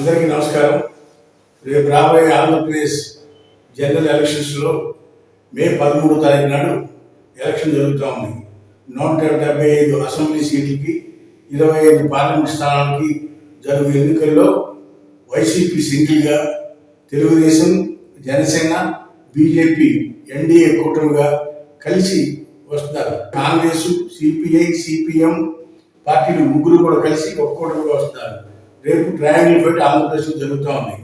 అందరికీ నమస్కారం. రేపు రాబోయే ఆంధ్రప్రదేశ్ జనరల్ ఎలక్షన్స్లో మే పదమూడో తారీఖు నాడు ఎలక్షన్ జరుగుతూ ఉంది. నూట డెబ్బై ఐదు అసెంబ్లీ సీట్లకి ఇరవై ఐదు పార్లమెంట్ స్థానాలకి జరుగు ఎన్నికల్లో వైసీపీ సింగిల్గా తెలుగుదేశం జనసేన బీజేపీ ఎన్డీఏ కూటమిగా కలిసి వస్తారు కాంగ్రెస్ సిపిఐ సిపిఎం పార్టీలు ముగ్గురు కూడా కలిసి ఒక కూటమిగా రేపు ట్రయాంగిల్ ఫైట్ ఆంధ్రప్రదేశ్లో జరుగుతూ ఉంది.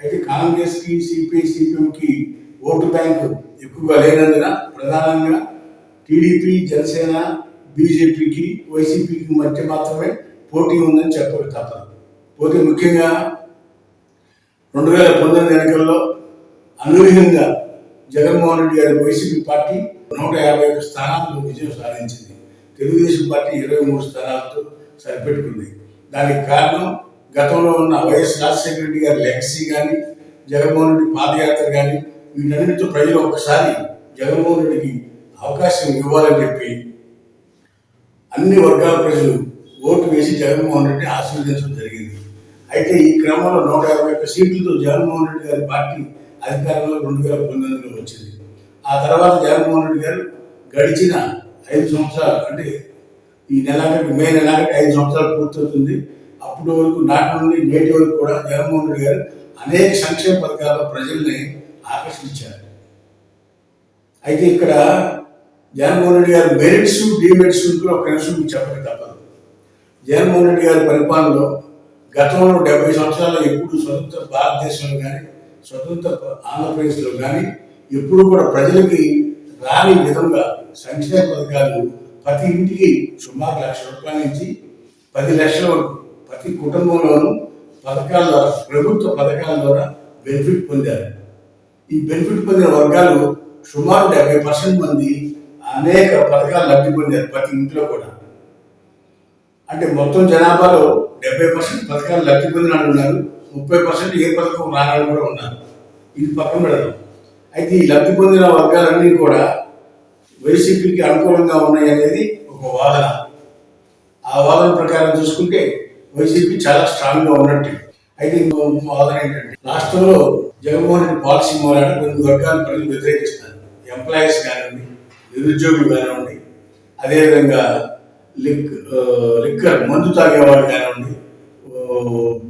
అయితే కాంగ్రెస్కి సిపిఐ సిపిఎంకి ఓటు బ్యాంకు ఎక్కువగా లేనందున ప్రధానంగా టీడీపీ జనసేన బీజేపీకి వైసీపీకి మధ్య మాత్రమే పోటీ ఉందని చెప్పక తప్పదు. పోతే ముఖ్యంగా రెండు వేల పంతొమ్మిది ఎన్నికల్లో అనూహ్యంగా జగన్మోహన్ రెడ్డి గారి వైసీపీ పార్టీ నూట యాభై ఒక్క స్థానాల్లో విజయం సాధించింది. తెలుగుదేశం పార్టీ ఇరవై మూడు స్థానాలతో సరిపెట్టుకుంది. దానికి కారణం గతంలో ఉన్న వైఎస్ రాజశేఖర రెడ్డి గారి లెగసీ కానీ జగన్మోహన్ రెడ్డి పాదయాత్ర కానీ వీటన్నిటితో ప్రజలు ఒక్కసారి జగన్మోహన్ రెడ్డికి అవకాశం ఇవ్వాలని చెప్పి అన్ని వర్గాల ప్రజలు ఓటు వేసి జగన్మోహన్ రెడ్డి ఆశీర్వదించడం జరిగింది. అయితే ఈ క్రమంలో నూట యాభై ఒక్క సీట్లతో జగన్మోహన్ రెడ్డి గారి పార్టీ అధికారంలో రెండు వేల పంతొమ్మిదిలో వచ్చింది. ఆ తర్వాత జగన్మోహన్ రెడ్డి గారు గడిచిన ఐదు సంవత్సరాలు అంటే ఈ నెలాఖరికి మే నెలాఖరికి ఐదు సంవత్సరాలు పూర్తవుతుంది. అప్పటి వరకు నాటి నుండి నేటి వరకు కూడా జగన్మోహన్ రెడ్డి గారు అనేక సంక్షేమ పథకాల్లో ప్రజల్ని ఆకర్షించారు. అయితే ఇక్కడ జగన్మోహన్ రెడ్డి గారు మెరిట్స్ డిమెరిట్స్ కూడా ఒక నిమిషం మీకు చెప్పక తప్పదు. జగన్మోహన్ రెడ్డి గారి పరిపాలనలో గతంలో డెబ్బై సంవత్సరాలు ఎప్పుడు స్వతంత్ర భారతదేశంలో కానీ స్వతంత్ర ఆంధ్రప్రదేశ్లో కానీ ఎప్పుడు కూడా ప్రజలకి రాని విధంగా సంక్షేమ పథకాలు ప్రతి ఇంటికి సుమారు లక్ష రూపాయల నుంచి పది లక్షల వరకు ప్రతి కుటుంబంలోనూ పథకాల ద్వారా ప్రభుత్వ పథకాల ద్వారా బెనిఫిట్ పొందారు. ఈ బెనిఫిట్ పొందిన వర్గాలు సుమారు డెబ్బై పర్సెంట్ మంది అనేక పథకాలు లబ్ధి పొందారు ప్రతి ఇంట్లో కూడా. అంటే మొత్తం జనాభాలో డెబ్బై పర్సెంట్ పథకాలు లబ్ధి పొందిన ఉన్నారు ముప్పై పర్సెంట్ ఏ పథకం రాని కూడా ఉన్నారు. ఇది పక్కన పెడదాం. అయితే ఈ లబ్ధి పొందిన వర్గాలన్నీ కూడా వైసీపీకి అనుకూలంగా ఉన్నాయి అనేది ఒక వాదన. ఆ వాదన ప్రకారం చూసుకుంటే వైసీపీ చాలా స్ట్రాంగ్గా ఉన్నట్టు. అయితే ఇంకో ఏంటంటే రాష్ట్రంలో జగన్మోహన్ రెడ్డి పాలసీ మూలాన కొన్ని వర్గాల ప్రజలు వ్యతిరేకిస్తారు ఎంప్లాయీస్ కానివ్వండి నిరుద్యోగులు కానివ్వండి అదేవిధంగా లిక్ లిక్కర్ మందు తాగేవాళ్ళు కానివ్వండి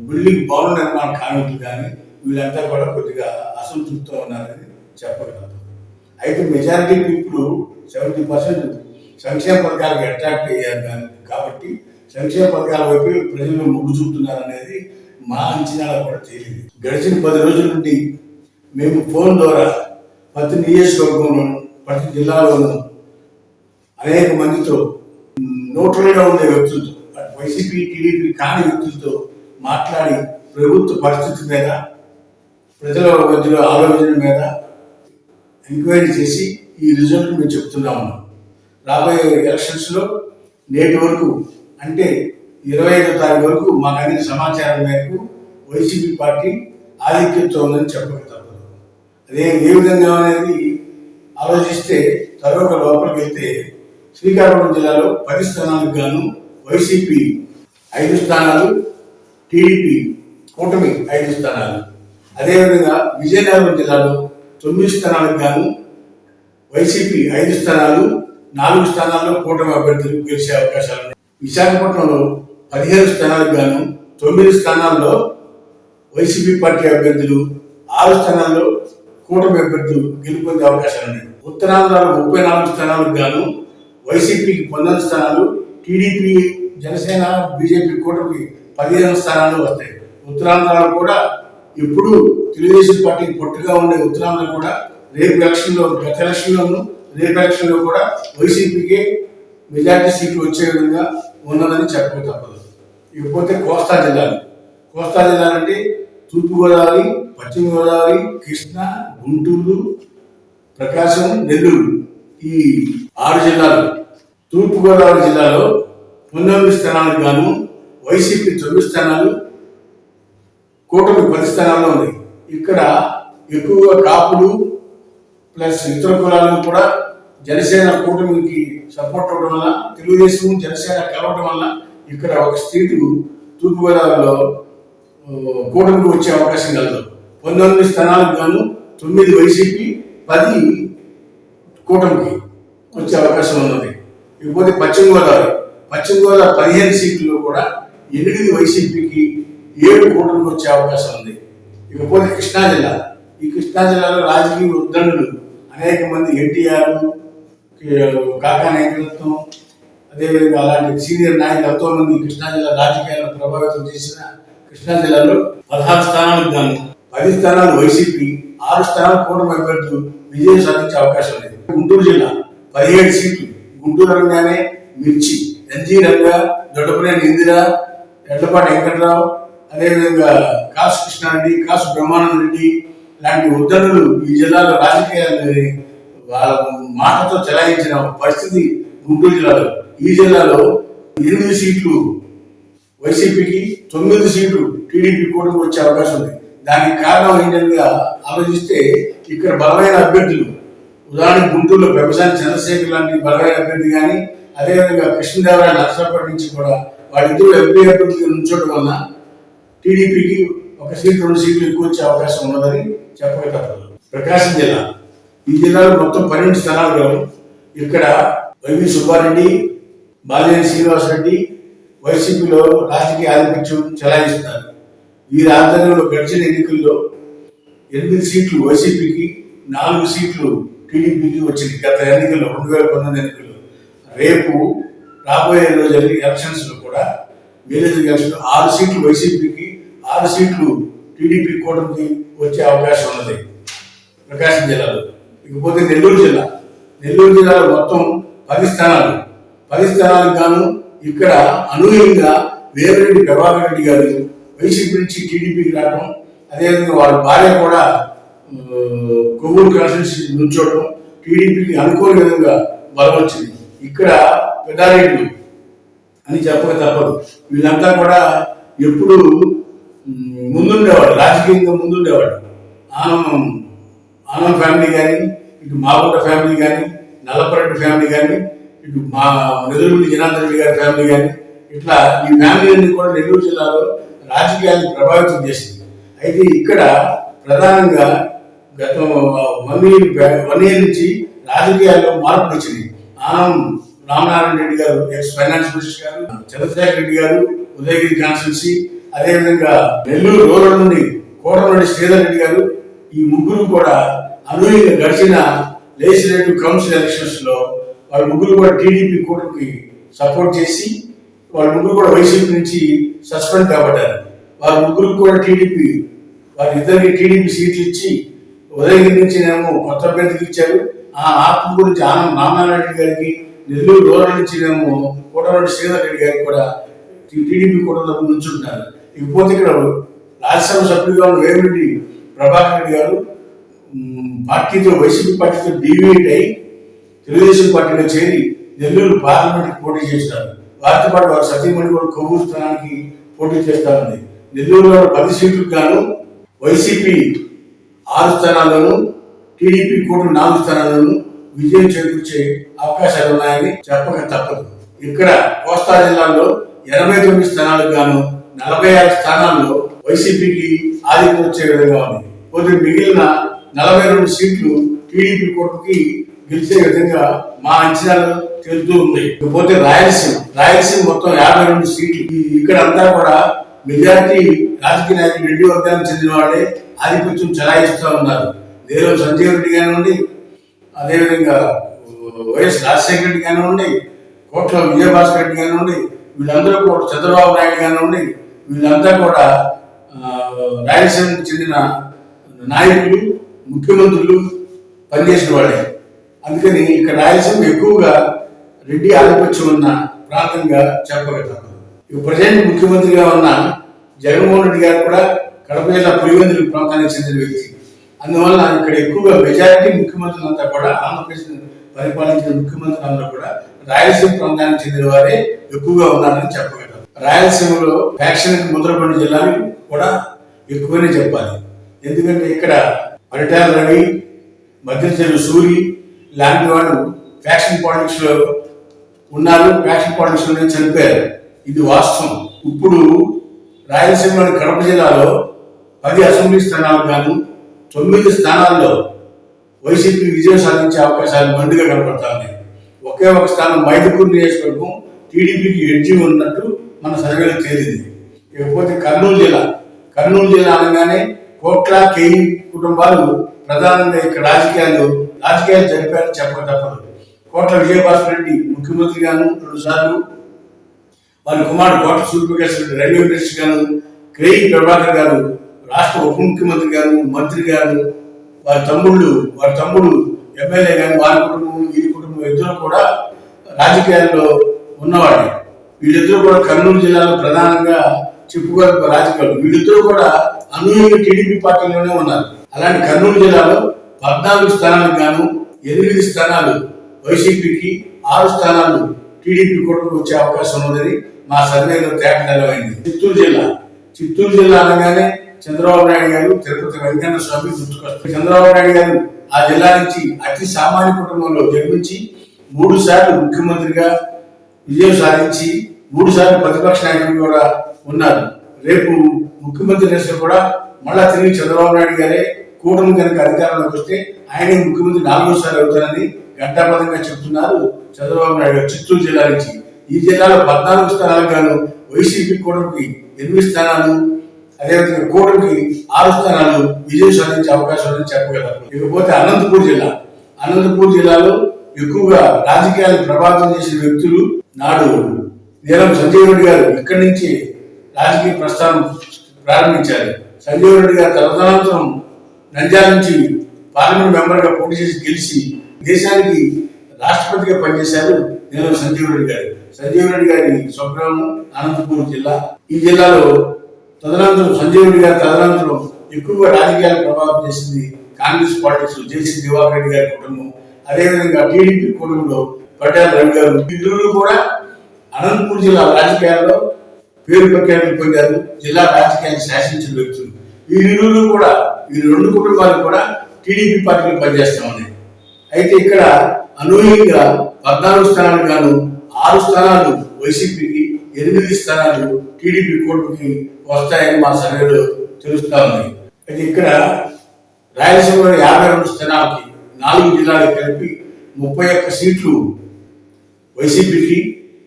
బిల్డింగ్ భవన నిర్మాణ కార్మికులు కానీ వీళ్ళంతా కూడా కొద్దిగా అసంతృప్తితో ఉన్నారని చెప్పగలరు అయితే మెజారిటీ పీపుల్ సెవెంటీ పర్సెంట్ సంక్షేమ పథకాలకు అట్రాక్ట్ అయ్యారు కాబట్టి సంక్షేమ పథకాల వైపు ప్రజలు మొగ్గు చూపుతున్నారు అనేది మా అంచనాలు కూడా తెలియదు గడిచిన పది రోజుల నుండి మేము ఫోన్ ద్వారా ప్రతి నియోజకవర్గంలోను ప్రతి జిల్లాలోనూ అనేక మందితో న్యూట్రల్గా ఉండే వ్యక్తులతో వైసీపీ టీడీపీ కాని వ్యక్తులతో మాట్లాడి ప్రభుత్వ పరిస్థితి మీద ప్రజల మధ్యలో ఆలోచన మీద ఎంక్వైరీ చేసి ఈ రిజల్ట్ మేము చెప్తున్నాము. రాబోయే ఎలక్షన్స్లో నేటి వరకు అంటే ఇరవై ఐదో తారీఖు వరకు మాకు అందిన సమాచారం మేరకు వైసీపీ పార్టీ ఆధిక్యంతో ఉందని చెప్పగలుగుతారు అదే ఏ విధంగా అనేది ఆలోచిస్తే తర్వాత లోపలికి వెళ్తే శ్రీకాకుళం జిల్లాలో పది స్థానాలకు గాను వైసీపీ ఐదు స్థానాలు టీడీపీ కూటమి ఐదు స్థానాలు. అదేవిధంగా విజయనగరం జిల్లాలో తొమ్మిది స్థానాలకు గాను వైసీపీ ఐదు స్థానాలు నాలుగు స్థానాల్లో కూటమి అభ్యర్థులు గెలిచే అవకాశాలు విశాఖపట్నంలో పదిహేను స్థానాలకు గాను తొమ్మిది స్థానాల్లో వైసీపీ పార్టీ అభ్యర్థులు ఆరు స్థానాల్లో కూటమి అభ్యర్థులు గెలుపొందే అవకాశాలు ఉన్నాయి. ఉత్తరాంధ్రలో ముప్పై నాలుగు స్థానాలకు గాను వైసీపీకి పంతొమ్మిది స్థానాలు టీడీపీ జనసేన బీజేపీ కూటమి పదిహేను స్థానాలు వస్తాయి. ఉత్తరాంధ్రలో కూడా ఇప్పుడు తెలుగుదేశం పార్టీకి పొట్టుగా ఉండే ఉత్తరాంధ్ర కూడా రేపు ఎలక్షన్లో గత ఎలక్షన్లోనూ రేపు ఎలక్షన్లో కూడా వైసీపీకి మెజార్టీ సీట్లు వచ్చే విధంగా ఉన్నదని చెప్పక తప్పదు. ఇకపోతే కోస్తా జిల్లాలు. కోస్తా జిల్లాలంటే తూర్పుగోదావరి పశ్చిమ గోదావరి కృష్ణా గుంటూరు ప్రకాశం నెల్లూరు ఈ ఆరు జిల్లాలు. తూర్పుగోదావరి జిల్లాలో పంతొమ్మిది స్థానాలకు గాను వైసీపీ తొమ్మిది స్థానాలు కూటమి పది స్థానాల్లో ఉంది ఇక్కడ ఎక్కువగా కాపులు ప్లస్ ఇతర కులాలను కూడా జనసేన కూటమికి సపోర్ట్ అవ్వడం వల్ల తెలుగుదేశం జనసేన కలవడం వల్ల ఇక్కడ ఒక సీటు తూర్పుగోదావరిలో కూటమికి వచ్చే అవకాశం కలదు. పంతొమ్మిది స్థానాలకు గాను తొమ్మిది వైసీపీ పది కూటమికి వచ్చే అవకాశం ఉన్నది. ఇకపోతే పశ్చిమ గోదావరి పశ్చిమ గోదావరి పదిహేను సీట్లు కూడా ఎనిమిది వైసీపీకి ఏడు కూటమికి వచ్చే అవకాశం ఉంది. ఇకపోతే కృష్ణా జిల్లా ఈ కృష్ణా జిల్లాలో రాజకీయ ఉద్దండులు అనేక మంది ఎన్టీఆర్ కాకా నాయకత్వం అదేవిధంగా అలాంటి సీనియర్ నాయకులు ఎంతో మంది కృష్ణా జిల్లా రాజకీయాలను ప్రభావితం చేసిన కృష్ణా జిల్లాలో పదహారు స్థానాలకు గాను పది స్థానాలు వైసీపీ ఆరు స్థానాలు కూటమి అభ్యర్థులు విజయం సాధించే అవకాశం ఉంది గుంటూరు జిల్లా పదిహేడు సీట్లు. గుంటూరు రంగానే మిర్చి ఎన్జీ రంగా దొడ్డపనేని ఇందిరా ఎడ్లపాటి వెంకట్రావు అదేవిధంగా కాసు కృష్ణారెడ్డి కాసు బ్రహ్మానంద రెడ్డి లాంటి ఉద్దరులు ఈ జిల్లాలో రాజకీయాలు వాళ్ళ మాటతో చెలాయించిన పరిస్థితి గుంటూరు జిల్లాలో. ఈ జిల్లాలో ఎనిమిది సీట్లు వైసీపీకి తొమ్మిది సీట్లు టీడీపీ కూటమి వచ్చే అవకాశం ఉంది. దానికి కారణం ఏంటంటే ఆలోచిస్తే ఇక్కడ బలమైన అభ్యర్థులు ఉదాహరణకు గుంటూరులో వ్యవసాయ చంద్రశేఖర్ లాంటి బలమైన అభ్యర్థి కానీ అదేవిధంగా కృష్ణదేవరాయ నర్సరాపేట నుంచి కూడా వాళ్ళిద్దరూ ఎంపీ అభ్యర్థులు నుంచోవడం వలన టీడీపీకి ఒక సీట్ రెండు సీట్లు ఎక్కువ వచ్చే అవకాశం ఉన్నదని చెప్పక తప్పదు ప్రకాశం జిల్లా. ఈ జిల్లాలో మొత్తం పన్నెండు స్థానాలు ఇక్కడ వైవి సుబ్బారెడ్డి బాలినేని శ్రీనివాసరెడ్డి వైసీపీలో రాజకీయ ఆధిపత్యం చెలాయిస్తున్నారు. వీరి ఆధ్వర్యంలో గడిచిన ఎన్నికల్లో ఎనిమిది సీట్లు వైసీపీకి నాలుగు సీట్లు టీడీపీకి వచ్చింది. గత ఎన్నికల్లో రెండు వేల పంతొమ్మిది ఎన్నికల్లో. రేపు రాబోయే రోజు ఎలక్షన్స్లో కూడా మేనేజర్ ఎలక్షన్ ఆరు సీట్లు వైసీపీకి ఆరు సీట్లు టీడీపీ కూటమికి వచ్చే అవకాశం ఉన్నది ప్రకాశం జిల్లాలో. ఇకపోతే నెల్లూరు జిల్లా. నెల్లూరు జిల్లాలో మొత్తం పది స్థానాలు. పది స్థానాలకు గాను ఇక్కడ అనూహ్యంగా వేమిరెడ్డి ప్రభాకర్ రెడ్డి గారు వైసీపీ నుంచి టీడీపీకి రావడం అదేవిధంగా వాళ్ళ భార్య కూడా కొవ్వూరు కాన్స్టిట్యూన్సీ నుంచోవడం టీడీపీకి అనుకోని విధంగా బలం వచ్చింది. ఇక్కడ పెద్దారెడ్డి అని చెప్పక తప్పదు. వీళ్ళంతా కూడా ఎప్పుడు ముందుండేవాడు రాజకీయంగా ముందుండేవాడు ఆనందం ఆనంద్ ఫ్యామిలీ కానీ ఇటు మాగుంట ఫ్యామిలీ కానీ నల్లపరెడ్డి ఫ్యామిలీ కానీ ఇటు మా నెల్లూరు జనార్దన్ రెడ్డి గారి ఫ్యామిలీ కానీ ఇట్లా ఈ ఫ్యామిలీ అన్ని కూడా నెల్లూరు జిల్లాలో రాజకీయాన్ని ప్రభావితం చేసింది. అయితే ఇక్కడ ప్రధానంగా గత వన్ ఇయర్ వన్ ఇయర్ నుంచి రాజకీయాల్లో మార్పు వచ్చింది ఆనంద్ రామనారాయణ రెడ్డి గారు ఎక్స్ ఫైనాన్స్ మినిస్టర్ గారు చంద్రశేఖర్ రెడ్డి గారు ఉదయగిరి కాన్స్టిట్యున్సీ అదేవిధంగా నెల్లూరు రూరల్ నుండి కోటమరెడ్డి శ్రీధర్ రెడ్డి గారు ఈ ముగ్గురు కూడా అనూహ్యంగా గడిచిన లెజిస్లేటివ్ కౌన్సిల్ ఎలక్షన్స్లో వాళ్ళ ముగ్గురు కూడా టీడీపీ కూటమికి సపోర్ట్ చేసి వాళ్ళ ముగ్గురు కూడా వైసీపీ నుంచి సస్పెండ్ కాబట్టారు వారి ముగ్గురు కూడా టీడీపీ వారి ఇద్దరికి టీడీపీ సీట్లు ఇచ్చి ఉదయగిరి నుంచి ఏమో కొత్త అభ్యర్థికి ఇచ్చారు. ఆ ఆత్మ గురించి ఆనంద్ రామనారాయణ రెడ్డి గారికి నెల్లూరు రూరల్ నుంచి నేమో కోటరెడ్డి శ్రీధర్ రెడ్డి గారికి కూడా టీడీపీ కూటమి నుంచి ఉంటారు ఇకపోతే ఇక్కడ రాజ్యసభ సభ్యులుగా ఉన్న వేమిరెడ్డి ప్రభాకర్ రెడ్డి గారు పార్టీతో వైసీపీ పార్టీతో డీవియేట్ అయి తెలుగుదేశం పార్టీలో చేరి నెల్లూరు పార్లమెంట్కి పోటీ చేస్తారు వారితో పాటు వారి సతీమణి కూడా కొవ్వూరు స్థానానికి పోటీ చేస్తారని నెల్లూరులో పది సీట్లకు గాను వైసీపీ ఆరు స్థానాల్లోనూ టీడీపీ కూటమి నాలుగు స్థానాల్లోనూ విజయం చేకూర్చే అవకాశాలు ఉన్నాయని చెప్పక తప్పదు. ఇక్కడ కోస్తా జిల్లాలో ఎనభై తొమ్మిది స్థానాలకు గాను నలభై ఆరు స్థానాల్లో వైసీపీకి ఆధిక్యం వచ్చే విధంగా ఉంది. పోతే మిగిలిన నలభై రెండు సీట్లు టీడీపీ కోర్టుకి గెలిచే విధంగా మా అంచనాలు తెలుతూ ఉంది ఇకపోతే రాయలసీమ. రాయలసీమ మొత్తం యాభై రెండు సీట్లు. ఇక్కడ అంతా కూడా మెజార్టీ రాజకీయ నాయకులు రెడ్డి వర్గానికి చెందిన వాళ్ళే ఆధిపత్యం చెలాయిస్తూ ఉన్నారు. దేవం సంజయ్ రెడ్డి కానివ్వండి అదేవిధంగా వైఎస్ రాజశేఖర రెడ్డి కానివ్వండి కోట్ల విజయభాస్కర్ రెడ్డి కానివ్వండి వీళ్ళందరూ కూడా చంద్రబాబు నాయుడు కానివ్వండి వీళ్ళంతా కూడా రాయలసీమకు చెందిన నాయకులు ముఖ్యమంత్రులు పనిచేసిన వాళ్ళే. అందుకని ఇక్కడ రాయలసీమ ఎక్కువగా రెడ్డి ఆధిపత్యం ఉన్న ప్రాంతంగా చెప్పగలుగుతాం ఇక ప్రజెంట్ ముఖ్యమంత్రిగా ఉన్న జగన్మోహన్ రెడ్డి గారు కూడా కడప జిల్లా పులివెందుల ప్రాంతానికి చెందిన వ్యక్తి. అందువల్ల ఇక్కడ ఎక్కువగా మెజారిటీ ముఖ్యమంత్రులంతా కూడా ఆంధ్రప్రదేశ్ పరిపాలించిన ముఖ్యమంత్రులందరూ కూడా రాయలసీమ ప్రాంతానికి చెందిన వారే ఎక్కువగా ఉన్నారని చెప్పగలం రాయలసీమలో ఫ్యాక్షన్ ముద్రపండి జిల్లాలు కూడా ఎక్కువనే చెప్పాలి. ఎందుకంటే ఇక్కడ పరిటాల రవి మధ్యచెరు సూరి లాంటి వాళ్ళు ఫ్యాక్షన్ పాలిటిక్స్లో ఉన్నారు. ఫ్యాక్షన్ పాలిటిక్స్లోనే చనిపోయారు. ఇది వాస్తవం. ఇప్పుడు రాయలసీమలోని కడప జిల్లాలో పది అసెంబ్లీ స్థానాలు గాను తొమ్మిది స్థానాల్లో వైసీపీ విజయం సాధించే అవకాశాలు మెండుగా కనపడతాయి ఒకే ఒక స్థానం మైదుపూర్ నియోజకవర్గం టీడీపీకి ఎడ్జి ఉన్నట్టు మన సర్వేలో తేలింది. ఇకపోతే కర్నూలు జిల్లా. కర్నూలు జిల్లా అనగానే కోట్ల కేయి కుటుంబాలు ప్రధానంగా ఇక్కడ రాజకీయాలు రాజకీయాలు జరిపారు చెప్పక తప్పదు. కోట్ల విజయభాస్కర్ రెడ్డి ముఖ్యమంత్రి గాను రెండు సార్లు వారి కుమారుడు కోట్ల సూర్యప్రకాష్ రెడ్డి రైల్వే మినిస్టర్ గాను క్రేయి ప్రభాకర్ గారు రాష్ట్ర ఉప ముఖ్యమంత్రి గారు మంత్రి గారు వారి తమ్ముళ్ళు వారి తమ్ముడు ఎమ్మెల్యే గారు వారి కుటుంబం వీరి కుటుంబం ఇద్దరు కూడా రాజకీయాల్లో ఉన్నవాడే వీళ్ళిద్దరూ కూడా కర్నూలు జిల్లాలో ప్రధానంగా చెప్పుకోవాలి రాజకీయాలు వీళ్ళిద్దరూ కూడా అనూహ్యంగా టీడీపీ పార్టీలోనే ఉన్నారు. అలాంటి కర్నూలు జిల్లాలో పద్నాలుగు స్థానాలకు గాను ఎనిమిది స్థానాలు వైసీపీకి ఆరు స్థానాలు టీడీపీ కూటమికి వచ్చే అవకాశం ఉన్నదని మా సర్వేలో తేట తెలవైంది చిత్తూరు జిల్లా. చిత్తూరు జిల్లా అనగానే చంద్రబాబు నాయుడు గారు తిరుపతి వెంకన్న స్వామి గుర్తుకొస్తారు. చంద్రబాబు నాయుడు గారు ఆ జిల్లా నుంచి అతి సామాన్య కుటుంబంలో జన్మించి మూడు సార్లు ముఖ్యమంత్రిగా విజయం సాధించి మూడు సార్లు ప్రతిపక్ష నాయకుడు కూడా ఉన్నారు. రేపు ముఖ్యమంత్రి దశలో కూడా మళ్ళా తిరిగి చంద్రబాబు నాయుడు గారే కూటమి కనుక అధికారంలోకి వస్తే ఆయన ముఖ్యమంత్రి నాలుగోసారి అవుతారని ఘంటాపథంగా చెప్తున్నారు చంద్రబాబు నాయుడు చిత్తూరు జిల్లా నుంచి. ఈ జిల్లాలో పద్నాలుగు స్థానాలకు గాను వైసీపీ కూటమికి ఎనిమిది స్థానాలు అదేవిధంగా కూటమికి ఆరు స్థానాలు విజయం సాధించే అవకాశం ఉందని చెప్పగలరు ఇకపోతే అనంతపూర్ జిల్లా. అనంతపూర్ జిల్లాలో ఎక్కువగా రాజకీయాలు ప్రభావితం చేసిన వ్యక్తులు నాడు నీలం సంజయ్ రెడ్డి గారు. ఇక్కడి నుంచి రాజకీయ ప్రస్థానం ప్రారంభించారు. సంజీవ్ రెడ్డి గారు తదనంతరం నంద్యాల నుంచి పార్లమెంట్ మెంబర్గా పోటీ చేసి గెలిచి దేశానికి రాష్ట్రపతిగా పనిచేశారు నేను సంజీవ్ రెడ్డి గారు. సంజీవ్ రెడ్డి గారి స్వగ్రామం అనంతపూర్ జిల్లా. ఈ జిల్లాలో తదనంతరం సంజీవ్ రెడ్డి గారి తదనంతరం ఎక్కువగా రాజకీయాలు ప్రభావితం చేసింది Congress politics J C Diwakar Reddy గారి కుటుంబం. అదేవిధంగా టీడీపీ కుటుంబంలో పటేల్ రవి గారు. ఇద్దరు కూడా అనంతపూర్ జిల్లా రాజకీయాల్లో పేరు ప్రఖ్యాతులు పొందారు. జిల్లా రాజకీయాన్ని శాసించిన వ్యక్తులు. ఈ ఇరువురు కూడా ఈ రెండు కుటుంబాలు కూడా టీడీపీ పార్టీలో పనిచేస్తా ఉన్నాయి అయితే ఇక్కడ అనూహ్యంగా పద్నాలుగు స్థానాలు గాను ఆరు స్థానాలు వైసీపీకి ఎనిమిది స్థానాలు టీడీపీ కోర్టుకి వస్తాయని మా సర్వేలో తెలుస్తా ఉంది. అయితే ఇక్కడ రాయలసీమలో యాభై రెండు స్థానాలకి నాలుగు జిల్లాలు కలిపి ముప్పై ఒక్క సీట్లు వైసీపీకి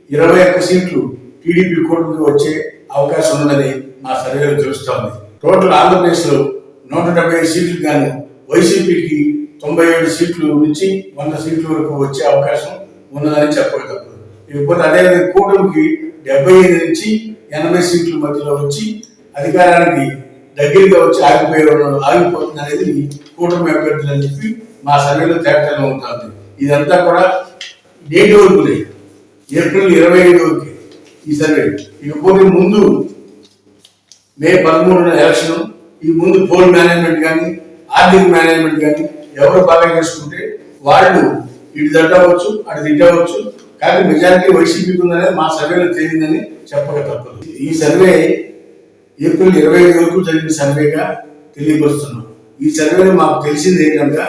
ఇరవై ఒక్క సీట్లు టీడీపీ కూటమికి వచ్చే అవకాశం ఉందని మా సర్వేలు తెలుస్తోంది. టోటల్ ఆంధ్రప్రదేశ్లో నూట డెబ్బై ఐదు సీట్లు గాను వైసీపీకి తొంభై ఏడు సీట్లు నుంచి వంద సీట్ల వరకు వచ్చే అవకాశం ఉన్నదని చెప్పగలరు ఇకపోతే అదేవిధంగా కూటమికి డెబ్బై ఐదు నుంచి ఎనభై సీట్ల మధ్యలో వచ్చి అధికారానికి దగ్గరగా వచ్చి ఆగిపోయే ఆగిపోతుంది అనేది కూటమి అభ్యర్థులు అని చెప్పి మా సర్వేలో తేటలో ఉంటుంది. ఇదంతా కూడా నేటి వరకునే ఏప్రిల్ ఇరవై ఐదు వరకు ఈ సర్వే ఇకపోతే ముందు మే పదమూడున ఎలక్షన్ ఈ ముందు పోల్ మేనేజ్మెంట్ కానీ ఆర్థిక మేనేజ్మెంట్ కానీ ఎవరు బాగా చేసుకుంటే వాళ్ళు ఇటు తట్టవచ్చు అటు తిట్టవచ్చు. కానీ మెజారిటీ వైసీపీకి ఉందనేది మా సర్వేలో తేలిందని చెప్పక తప్పదు. ఈ సర్వే ఏప్రిల్ ఇరవై ఐదు వరకు జరిగిన సర్వేగా తెలియపరుస్తున్నాం. ఈ సర్వేలో మాకు తెలిసింది ఏంటంటే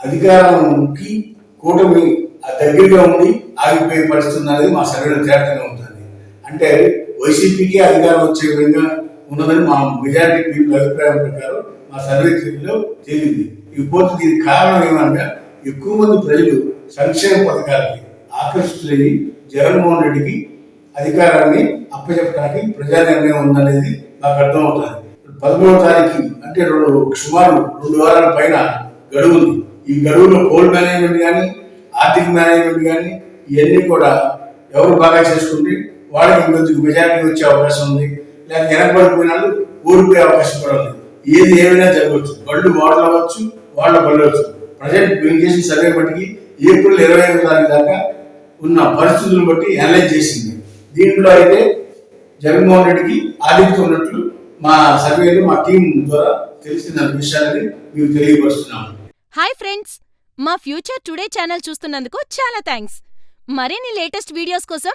అధికారంకి కూటమి దగ్గరగా ఉండి ఆగిపోయే పరిస్థితి అనేది మా సర్వేలో తేటగా ఉంటుంది. అంటే వైసీపీకి అధికారం వచ్చే విధంగా ఉన్నదని మా మెజారిటీ పీపుల్ అభిప్రాయం ప్రకారం మా సర్వే తీరులో తేలింది. ఇకపోతే దీనికి కారణం ఏమనగా ఎక్కువ మంది ప్రజలు సంక్షేమ పథకాలకి ఆకర్షితులయ్యి జగన్మోహన్ రెడ్డికి అధికారాన్ని అప్పచెప్పడానికి ప్రజా నిర్ణయం ఉందనేది నాకు అర్థమవుతుంది. పదమూడవ తారీఖు అంటే రెండు సుమారు రెండు వారాల పైన గడువు ఉంది ఈ గడువులో పోల్ మేనేజ్మెంట్ కానీ ఆర్థిక మేనేజ్మెంట్ కానీ ఇవన్నీ కూడా ఎవరు బాగా చేసుకుంటే వాళ్ళకి ఇంకొంచెం మెజారిటీ వచ్చే అవకాశం ఉంది. లేకపోతే వెనకబడిపోయిన వాళ్ళు ఓడిపోయే అవకాశం కూడా ఉంది. ఏది ఏమైనా జరగవచ్చు. బళ్ళు వాళ్ళు అవ్వచ్చు వాళ్ళ బళ్ళు అవ్వచ్చు. ప్రజెంట్ మేము చేసిన సర్వే బట్టి ఏప్రిల్ ఇరవై ఐదు తారీఖు దాకా ఉన్న పరిస్థితులను బట్టి అనలైజ్ చేసింది. దీంట్లో అయితే జగన్మోహన్ రెడ్డికి ఆధిక్యత ఉన్నట్లు మా సర్వేలు మా టీం ద్వారా తెలిసిన విషయాలని మేము తెలియపరుస్తున్నాము. హాయ్ ఫ్రెండ్స్ మా ఫ్యూచర్ టుడే ఛానల్ చూస్తున్నందుకు చాలా థ్యాంక్స్ మరిన్ని లేటెస్ట్ వీడియోస్ కోసం